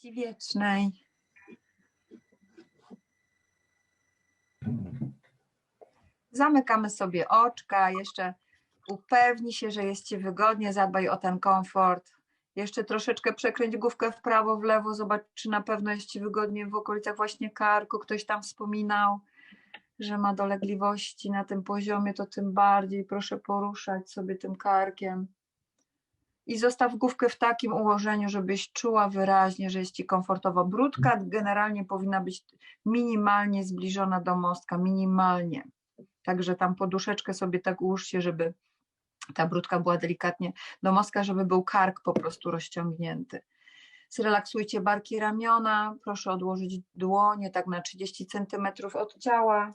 radości wiecznej. Zamykamy sobie oczka, jeszcze upewnij się, że jest Ci wygodnie, zadbaj o ten komfort. Jeszcze troszeczkę przekręć główkę w prawo, w lewo, zobacz, czy na pewno jest Ci wygodnie w okolicach właśnie karku. Ktoś tam wspominał, że ma dolegliwości na tym poziomie, to tym bardziej proszę poruszać sobie tym karkiem. I zostaw główkę w takim ułożeniu, żebyś czuła wyraźnie, że jest Ci komfortowo. Brudka generalnie powinna być minimalnie zbliżona do mostka, minimalnie. Także tam poduszeczkę sobie tak ułóżcie, żeby ta brudka była delikatnie do mostka, żeby był kark po prostu rozciągnięty. Zrelaksujcie barki ramiona, proszę odłożyć dłonie tak na 30 cm od ciała.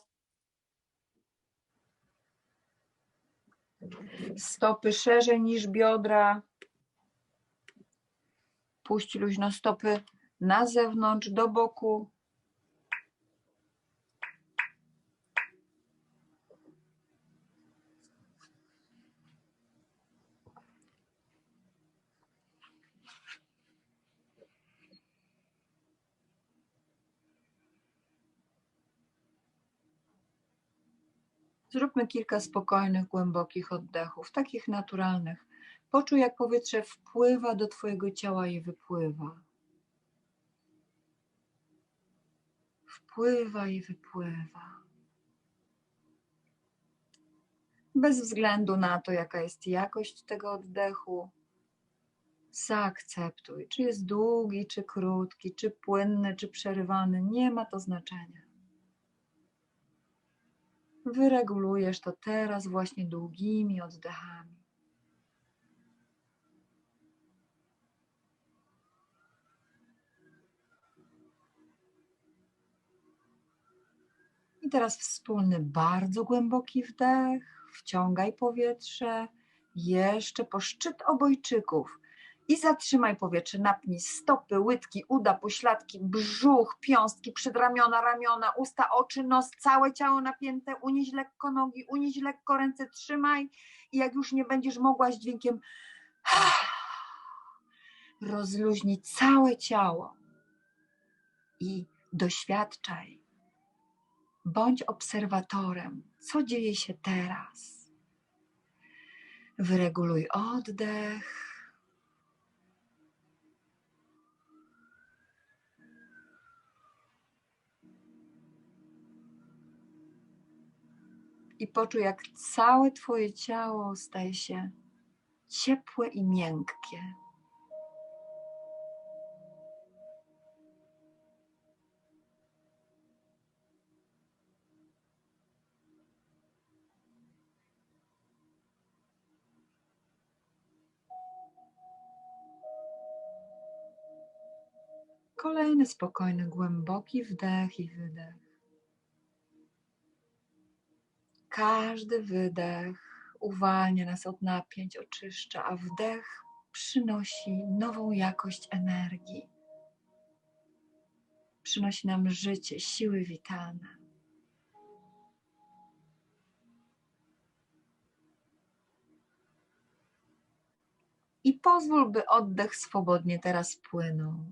Stopy szerzej niż biodra. Puść luźno stopy na zewnątrz, do boku. Zróbmy kilka spokojnych, głębokich oddechów, takich naturalnych. Poczuj, jak powietrze wpływa do Twojego ciała i wypływa. Wpływa i wypływa. Bez względu na to, jaka jest jakość tego oddechu, zaakceptuj, czy jest długi, czy krótki, czy płynny, czy przerywany, nie ma to znaczenia. Wyregulujesz to teraz właśnie długimi oddechami. I teraz wspólny, bardzo głęboki wdech. Wciągaj powietrze jeszcze po szczyt obojczyków i zatrzymaj powietrze. Napnij stopy, łydki, uda, pośladki, brzuch, piąstki, przedramiona, ramiona, usta, oczy, nos, całe ciało napięte. Unieś lekko nogi, unieś lekko ręce, trzymaj i jak już nie będziesz mogła z dźwiękiem rozluźnij całe ciało i doświadczaj Bądź obserwatorem, co dzieje się teraz. Wyreguluj oddech. I poczuj, jak całe Twoje ciało staje się ciepłe i miękkie. Kolejny spokojny, głęboki wdech i wydech. Każdy wydech uwalnia nas od napięć, oczyszcza, a wdech przynosi nową jakość energii. Przynosi nam życie, siły witalne. I pozwól, by oddech swobodnie teraz płynął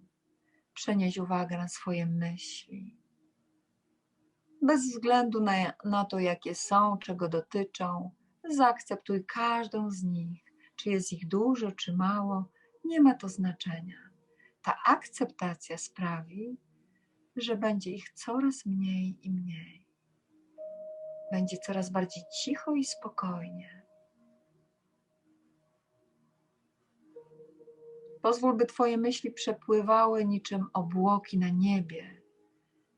przenieść uwagę na swoje myśli. Bez względu na, na to, jakie są, czego dotyczą, zaakceptuj każdą z nich, czy jest ich dużo, czy mało, nie ma to znaczenia. Ta akceptacja sprawi, że będzie ich coraz mniej i mniej. Będzie coraz bardziej cicho i spokojnie. Pozwól, by Twoje myśli przepływały niczym obłoki na niebie.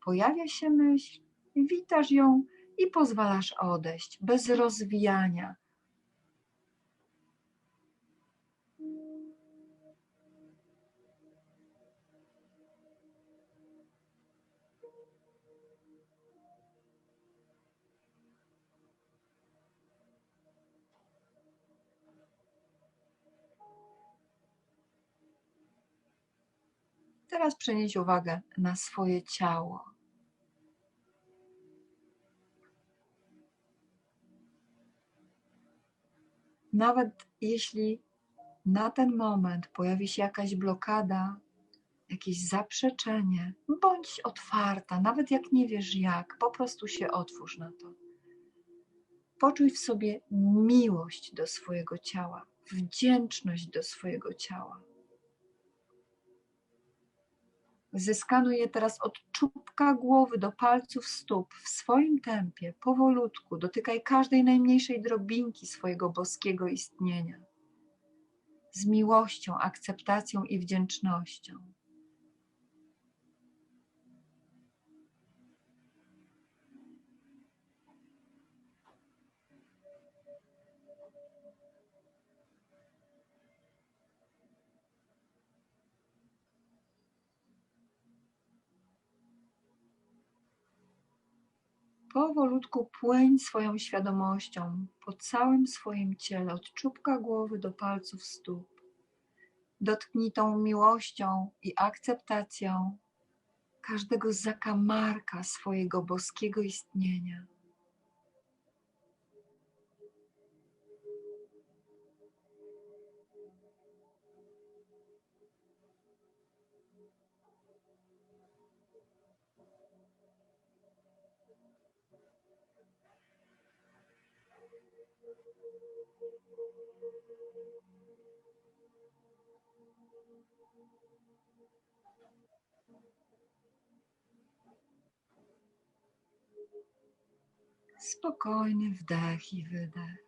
Pojawia się myśl, witasz ją i pozwalasz odejść bez rozwijania, Teraz przenieś uwagę na swoje ciało. Nawet jeśli na ten moment pojawi się jakaś blokada, jakieś zaprzeczenie, bądź otwarta, nawet jak nie wiesz jak, po prostu się otwórz na to. Poczuj w sobie miłość do swojego ciała, wdzięczność do swojego ciała. Zeskanuj je teraz od czubka głowy do palców stóp w swoim tempie, powolutku. Dotykaj każdej najmniejszej drobinki swojego boskiego istnienia. Z miłością, akceptacją i wdzięcznością. Powolutku płyń swoją świadomością po całym swoim ciele, od czubka głowy do palców stóp. Dotknij tą miłością i akceptacją każdego zakamarka swojego boskiego istnienia. Spokojny wdech i wydech.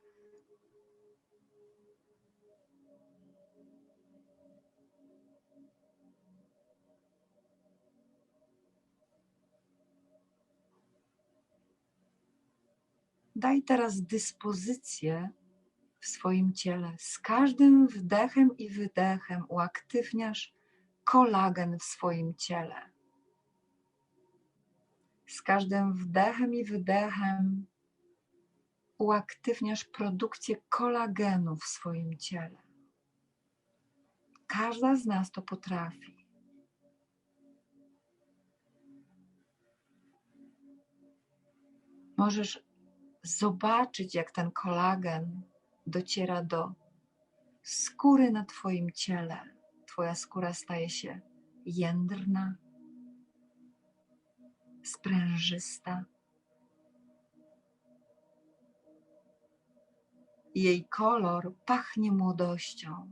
Daj teraz dyspozycję w swoim ciele. Z każdym wdechem i wydechem uaktywniasz kolagen w swoim ciele. Z każdym wdechem i wydechem uaktywniasz produkcję kolagenu w swoim ciele. Każda z nas to potrafi. Możesz zobaczyć, jak ten kolagen dociera do skóry na Twoim ciele. Twoja skóra staje się jędrna, sprężysta. Jej kolor pachnie młodością.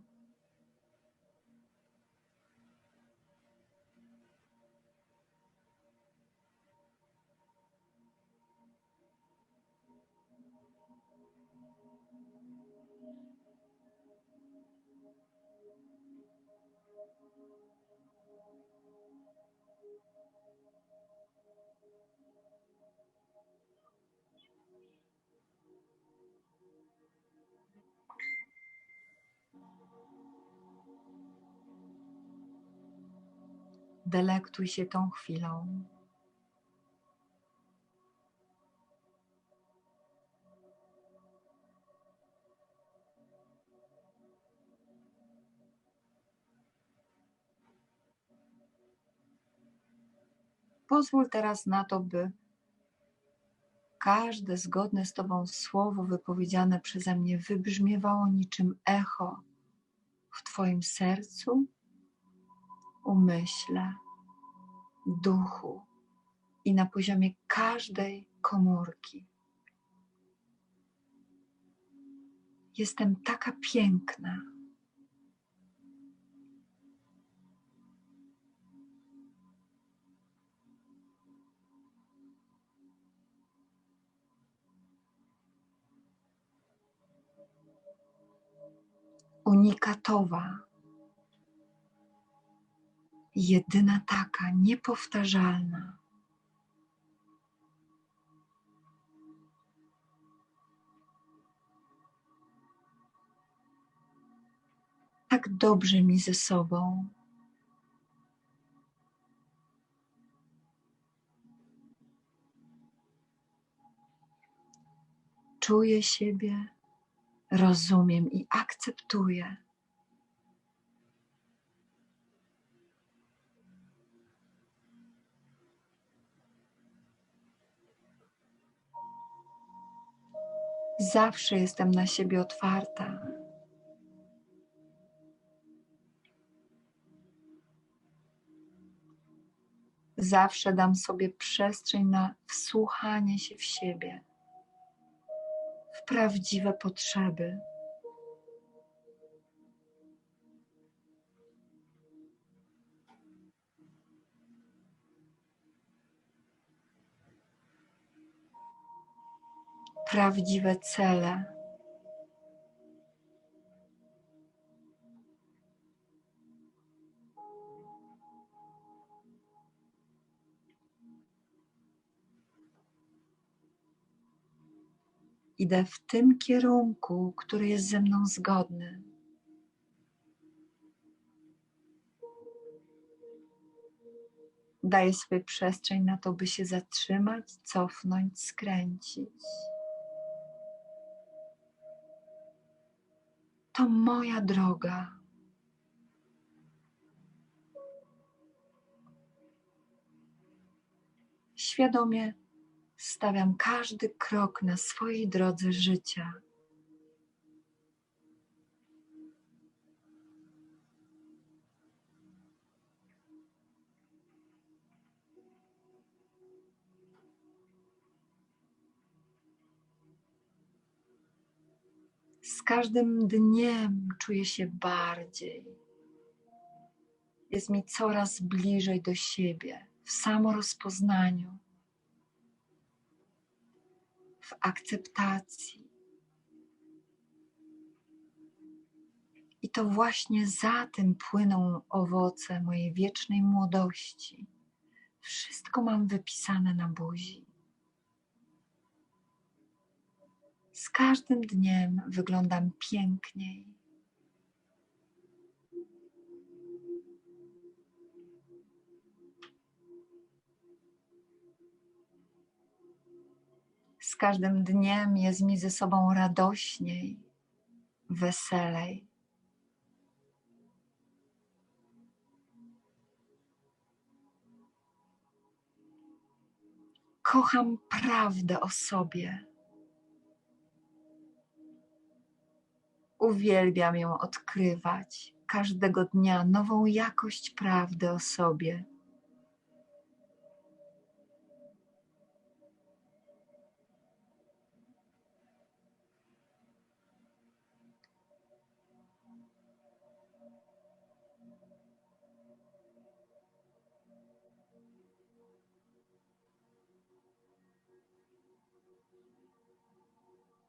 Delektuj się tą chwilą. Pozwól teraz na to, by każde zgodne z Tobą słowo wypowiedziane przeze mnie wybrzmiewało niczym echo w Twoim sercu umyśle, duchu i na poziomie każdej komórki. Jestem taka piękna. Unikatowa jedyna taka, niepowtarzalna. Tak dobrze mi ze sobą. Czuję siebie, rozumiem i akceptuję. Zawsze jestem na siebie otwarta. Zawsze dam sobie przestrzeń na wsłuchanie się w siebie, w prawdziwe potrzeby. Prawdziwe cele. Idę w tym kierunku, który jest ze mną zgodny. Daję sobie przestrzeń na to, by się zatrzymać, cofnąć, skręcić. To moja droga. Świadomie stawiam każdy krok na swojej drodze życia. Z każdym dniem czuję się bardziej. Jest mi coraz bliżej do siebie w samorozpoznaniu w akceptacji. I to właśnie za tym płyną owoce mojej wiecznej młodości. Wszystko mam wypisane na buzi. Z każdym dniem wyglądam piękniej. Z każdym dniem jest mi ze sobą radośniej, weselej. Kocham prawdę o sobie. Uwielbiam ją odkrywać, każdego dnia nową jakość prawdy o sobie.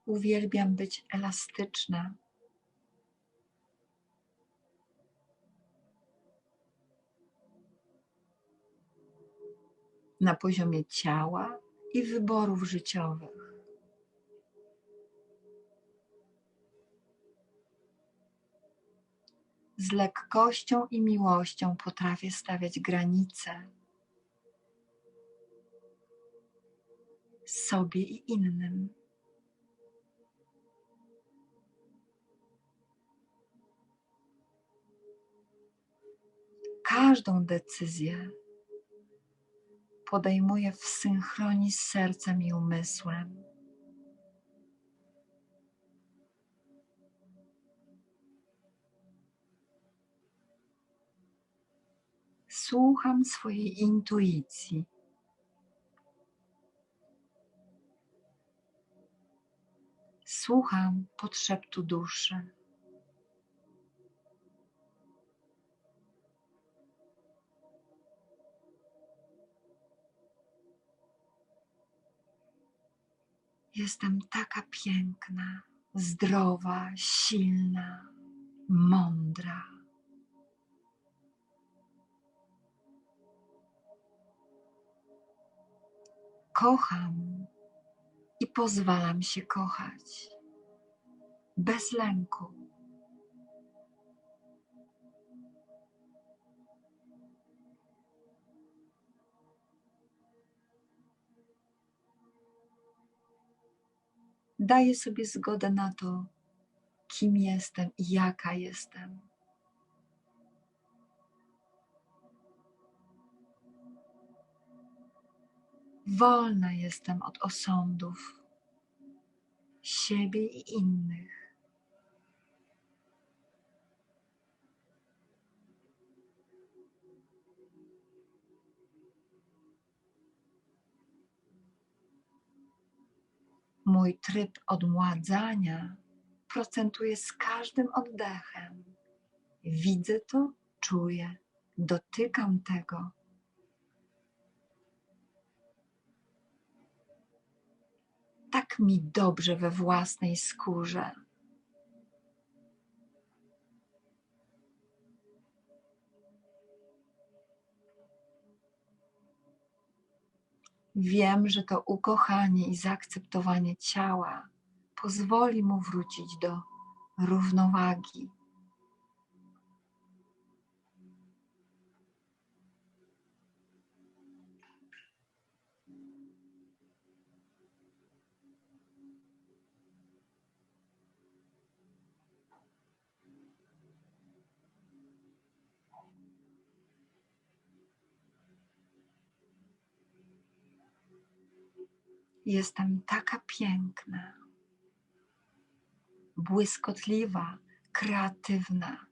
Uwielbiam być elastyczna. Na poziomie ciała i wyborów życiowych. Z lekkością i miłością potrafię stawiać granice sobie i innym. każdą decyzję podejmuję w synchronii z sercem i umysłem. Słucham swojej intuicji. Słucham podszeptu duszy. Jestem taka piękna, zdrowa, silna, mądra. Kocham i pozwalam się kochać bez lęku. Daję sobie zgodę na to, kim jestem i jaka jestem. Wolna jestem od osądów siebie i innych. Mój tryb odmładzania procentuje z każdym oddechem. Widzę to, czuję, dotykam tego. Tak mi dobrze we własnej skórze. Wiem, że to ukochanie i zaakceptowanie ciała pozwoli mu wrócić do równowagi. Jestem taka piękna, błyskotliwa, kreatywna.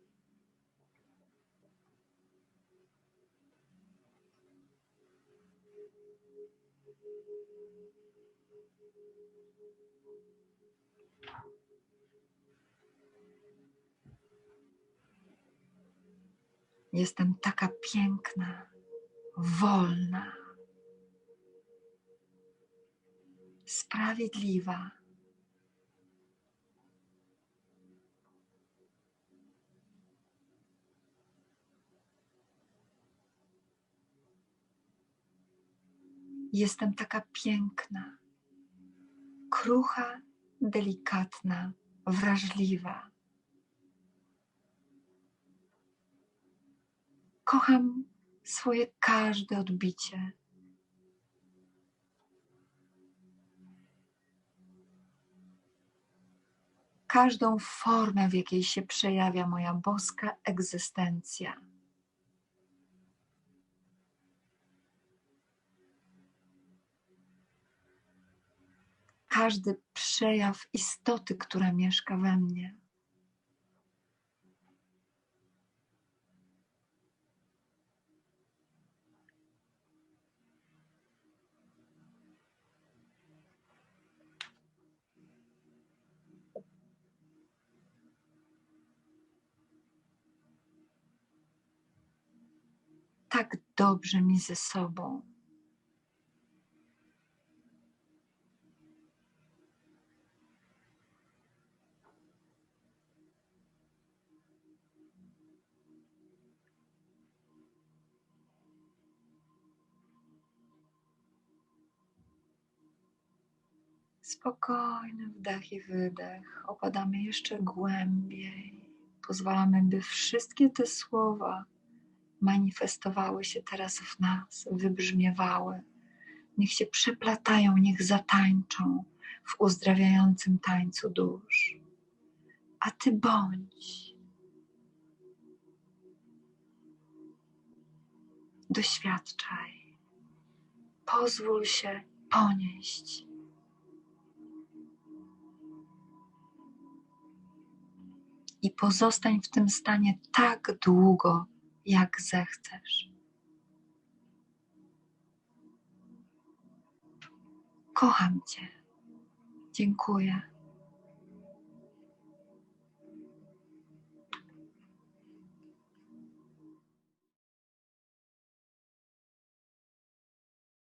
Jestem taka piękna, wolna, sprawiedliwa. Jestem taka piękna, krucha, delikatna, wrażliwa. Kocham swoje każde odbicie. Każdą formę, w jakiej się przejawia moja boska egzystencja. Każdy przejaw istoty, która mieszka we mnie. tak dobrze mi ze sobą. Spokojny wdech i wydech. Opadamy jeszcze głębiej. Pozwalamy, by wszystkie te słowa manifestowały się teraz w nas, wybrzmiewały. Niech się przeplatają, niech zatańczą w uzdrawiającym tańcu dusz. A ty bądź. Doświadczaj. Pozwól się ponieść. I pozostań w tym stanie tak długo, jak zechcesz. Kocham Cię. Dziękuję.